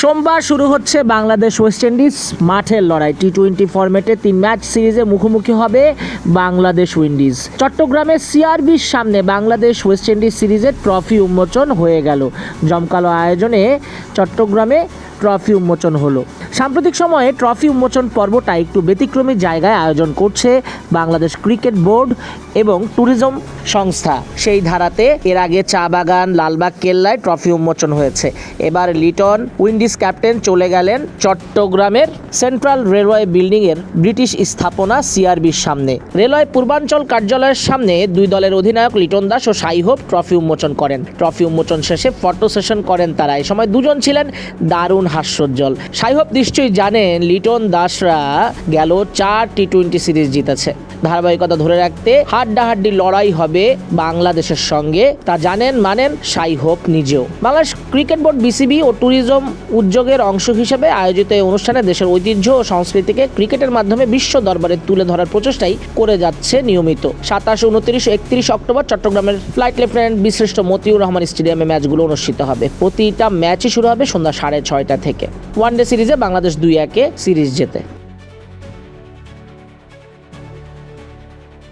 সোমবার শুরু হচ্ছে বাংলাদেশ ওয়েস্ট ইন্ডিজ মাঠের লড়াই। টি টোয়েন্টি ফর্মেটে তিন ম্যাচ সিরিজে মুখোমুখি হবে বাংলাদেশ উইন্ডিজ। চট্টগ্রামের সিআরবির সামনে বাংলাদেশ ওয়েস্ট ইন্ডিজ সিরিজের ট্রফি উন্মোচন হয়ে গেল। জমকালো আয়োজনে চট্টগ্রামে ট্রফি উন্মোচন হলো। সাম্প্রতিক সময়ে ট্রফি উন্মোচন পর্বটা একটু ব্যতিক্রমী জায়গায় আয়োজন করছে বাংলাদেশ ক্রিকেট বোর্ড এবং ট্যুরিজম সংস্থা। সেই ধারাতে এর আগে চা বাগান, লালবাগ, কেল্লায় ট্রফি উন্মোচন হয়েছে। এবার লিটন উইন্ডিজ ক্যাপ্টেন চলে গেলেন চট্টগ্রামের সেন্ট্রাল রেলওয়ে বিল্ডিংয়ের ব্রিটিশ স্থাপনা সিআরবির সামনে। রেলওয়ে পূর্বাঞ্চল কার্যালয়ের সামনে দুই দলের অধিনায়ক লিটন দাস ও সাই হোপ ট্রফি উন্মোচন করেন। ট্রফি উন্মোচন শেষে ফটো সেশন করেন তারা। এই সময় দুজন ছিলেন দারুণ হাস্যোজ্জ্বল। সাই হোপ নিশ্চয়ই জানেন লিটন দাসরা গেল চার টি টোয়েন্টি সিরিজ জিতেছে। ধারাবাহিকতা ধরে রাখতে হাড্ডাহাড্ডি লড়াই হবে বাংলাদেশের সঙ্গে। তা জানেন মানেন সাই হোপ নিজেও। বাংলাদেশ ক্রিকেট বোর্ড বিসিবি ও ট্যুরিজম উদ্যোগের অংশ হিসেবে আয়োজিত এই অনুষ্ঠানে দেশের ঐতিহ্য ও সংস্কৃতিকে ক্রিকেটের মাধ্যমে বিশ্ব দরবারে তুলে ধরার প্রচেষ্টাই করে যাচ্ছে নিয়মিত। সাতাশ, উনত্রিশ, একত্রিশ অক্টোবর চট্টগ্রামের ফ্লাইট লেফটেন্যান্ট বিশিষ্ট মতিউর রহমান স্টেডিয়ামে ম্যাচগুলো অনুষ্ঠিত হবে। প্রতিটা ম্যাচই শুরু হবে সন্ধ্যা সাড়ে ছয়টা থেকে। ওয়ানডে সিরিজে বাংলাদেশ দুই একে সিরিজ জেতে।